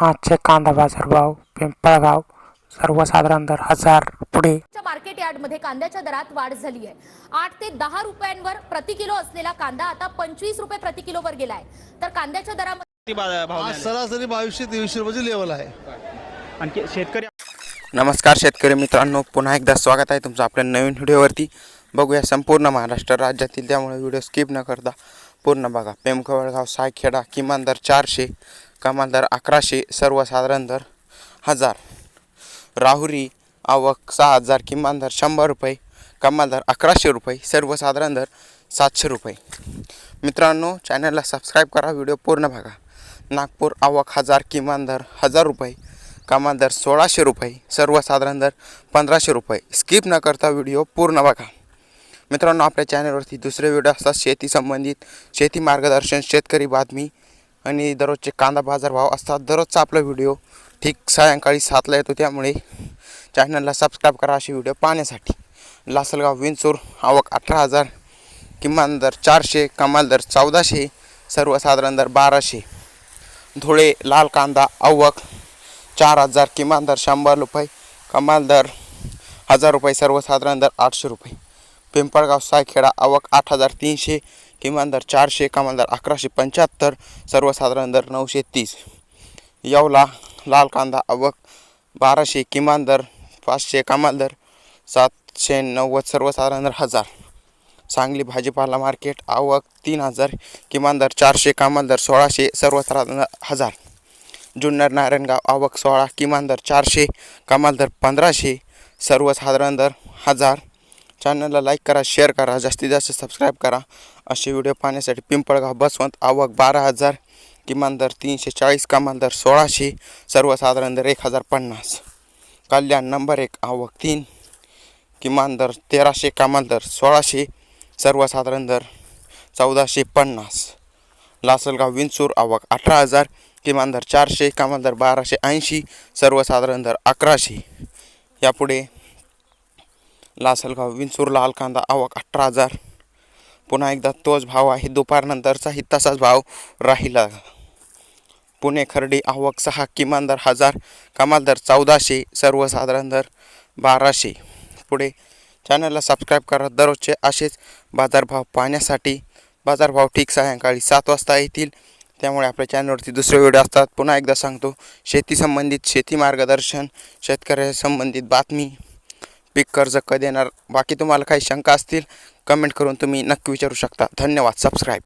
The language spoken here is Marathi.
आजचे कांदा बाजारभाव पिंपळगाव सर्वसाधारण दर हजार पुढे. च्या मार्केट यार्डमध्ये कांद्याच्या दरात वाढ झाली आहे आठ ते दहा रुपयांवर प्रति किलो असलेला कांदा आता पंचवीस रुपये प्रति किलोवर गेलाय. तर कांद्याच्या दरामध्ये किती बा- भाव आज मिळाले? सरासरी बावीसशे तेवीसशे रुपयाची लेवल आहे. आणखी शेतकरी नमस्कार शेतकरी मित्रांनो पुन्हा एकदा स्वागत आहे तुमचं आपल्या नवीन व्हिडिओवरती. बघूया संपूर्ण महाराष्ट्र राज्यातील त्यामुळे व्हिडिओ स्किप न करता. पूर्ण बघा. पेमखवळगाव सायखेडा किमान दर चारशे कमाल दर अकराशे सर्वसाधारण दर हजार. राहुरी आवक सहा हजार किमान दर शंभर रुपये कमाल दर अकराशे रुपये सर्वसाधारण दर सातशे रुपये. मित्रांनो चॅनलला सबस्क्राईब करा व्हिडिओ पूर्ण बघा. नागपूर आवक हजार किमान दर हजार रुपये कमाल दर सोळाशे रुपये सर्वसाधारण दर पंधराशे रुपये. स्किप न करता व्हिडिओ पूर्ण बघा. मित्रांनो आपल्या चॅनलवरती दुसरे व्हिडिओ असतात. शेती संबंधित शेती मार्गदर्शन शेतकरी बातमी आणि दररोजचे कांदा बाजार भाव असतात. दररोजचा आपला व्हिडिओ ठीक सायंकाळी सातला येतो. त्यामुळे चॅनलला सबस्क्राईब करा असे व्हिडिओ पाहण्यासाठी. लासलगाव विंचूर आवक अठरा हजार किमान दर चारशे कमाल दर चौदाशे सर्वसाधारण दर बाराशे. धुळे लाल कांदा आवक चार हजार किमान दर शंभर रुपये कमाल दर हजार रुपये सर्वसाधारण दर आठशे रुपये. पिंपळगाव सायखेडा आवक आठ हजार तीनशे किमान दर चारशे कमाल दर अकराशे पंच्याहत्तर सर्वसाधारण दर नऊशे तीस. येवला लाल कांदा आवक बाराशे किमान दर पाचशे कमाल दर सातशे नव्वद सर्वसाधारण दर हजार. सांगली भाजीपाला मार्केट आवक तीन हजार किमान दर चारशे कमाल दर सोळाशे सर्वसाधारण हजार. जुन्नर नारायणगाव आवक सोळा किमान दर चारशे कमाल दर पंधराशे सर्वसाधारण दर हजार. चॅनलला लाईक करा शेअर करा जास्तीत जास्त सबस्क्राईब करा. असे व्हिडिओ पाहण्यासाठी पिंपळगाव बसवंत आवक बारा हजार किमान दर तीनशे चाळीस कमाल दर सोळाशे सर्वसाधारण दर एक हजार पन्नास. कल्याण नंबर एक आवक तीन किमान दर तेराशे कमाल दर सोळाशे सर्वसाधारण दर चौदाशे पन्नास. लासलगाव विंचूर आवक अठरा हजार किमान दर चारशे कमाल दर बाराशे ऐंशी सर्वसाधारण दर अकराशे. यापुढे लासलगाव विंचूर लाल कांदा आवक अठरा हजार. पुन्हा एकदा तोच भाव आहे. दुपारनंतरचाही तसाच भाव राहिला. पुणे खर्डी आवक सहा किमान दर हजार कमाल दर चौदाशे सर्वसाधारण दर बाराशे. पुढे चॅनलला सबस्क्राईब करा. दररोजचे असेच बाजारभाव पाहण्यासाठी. बाजारभाव ठीक सायंकाळी सात वाजता येतील. त्यामुळे आपल्या चॅनलवरती दुसरे व्हिडिओ असतात. पुन्हा एकदा सांगतो शेती संबंधित शेती मार्गदर्शन शेतकऱ्या संबंधित बातमी. पीक कर्ज कधी येणार? बाकी तुम्हाला काही शंका असतील कमेंट करून तुम्ही नक्की विचारू शकता. धन्यवाद. सबस्क्राईब